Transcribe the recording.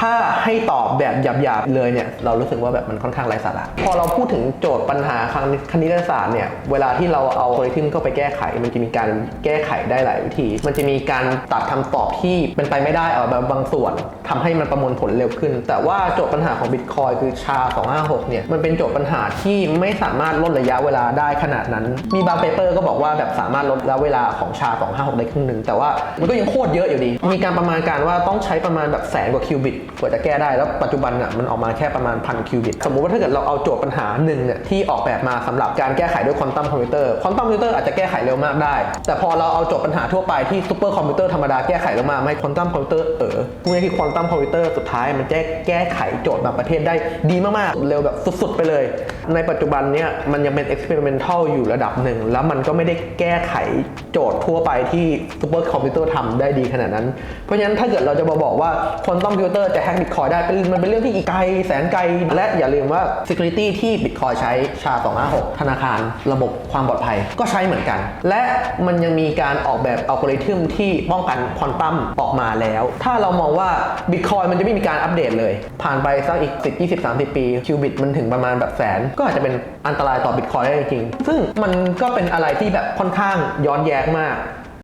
ถ้าให้ตอบแบบหยาบๆเลยเนี่ยเรารู้สึกว่าแบบมันค่อนข้างไร้สาระพอเราพูดถึงโจทย์ปัญหาทางคณิตศาสตร์เนี่ยเวลาที่เราเอาอัลกอริทึมเข้าไปแก้ไข มันจะมีการแก้ไขได้หลายวิธี มันจะมีการตัดคำตอบที่เป็นไปไม่ได้ออกมาบางส่วนทำให้มันประมวลผลเร็วขึ้น แต่ว่าโจทย์ปัญหาของ Bitcoin คือชา 256 เนี่ยมันเป็นโจทย์ปัญหาที่ไม่สามารถลดระยะเวลาได้ขนาดนั้น มีบางเปเปอร์ก็บอกว่าแบบสามารถลดระยะเวลาของชา 256 ได้ครึ่งหนึ่งแต่ว่ามันก็ยังโคตรเยอะอยู่ดี มีการประมาณการว่าต้องใช้ประมาณแบบแสนกว่าคิวบิตกว่าจะแก้ได้แล้วปัจจุบันน่ะมันออกมาแค่ประมาณพันคิวบิตสมมุติว่าถ้าเกิดเราเอาโจทย์ปัญหาหนึ่งเนี่ยที่ออกแบบมาสำหรับการแก้ไขด้วยควอนตัมคอมพิวเตอร์ควอนตัมคอมพิวเตอร์อาจจะแก้ไขเร็วมากได้ แต่พอเราเอาโจทย์ปัญหาทั่วไปที่ซูเปอร์คอมพิวเตอร์ธรรมดาแก้ไขลงมาไม่ควอนตัมคอมพิวเตอร์เออพวกนี้คือควอนตัมคอมพิวเตอร์สุดท้ายมันแก้แก้ไขโจทย์บางประเทศได้ดีมากๆ เร็วแบบสุดๆ ไปเลย ในปัจจุบันเนี่ยมันยังเป็น experimental อยู่ระดับหนึ่ง แล้วมันก็ไม่ได้แก้ไขโจทย์ทั่วไปที่ซูเปอร์คอมพิวเตอร์ทำได้ดีขนาดนั้น เพราะฉะนั้นถ้าเกิดเราจะมาบอกว่าควอนตัมคอมพิวเตอร์จะแฮกบิตคอยได้เป็นมันเป็นเรื่องที่อีกไกลแสนไกล และอย่าลืมว่า security ที่บิตคอยใช้ชา 256 ธนาคารระบบความปลอดภัยก็ใช้เหมือนกัน และมันยังมีการออกแบบอัลกอริทึมที่ป้องกันควอนตัมออกมาแล้ว ถ้าเรามองว่าบิตคอยมันจะไม่มีการอัปเดตเลย ผ่านไปสักอีก 10 20 30 ปีคิวบิตมันถึงประมาณแบบแสน ก็อาจจะเป็นอันตรายต่อบิตคอยได้จริงซึ่งมันก็เป็นอะไรที่แบบค่อนข้างย้อนแย้งมาก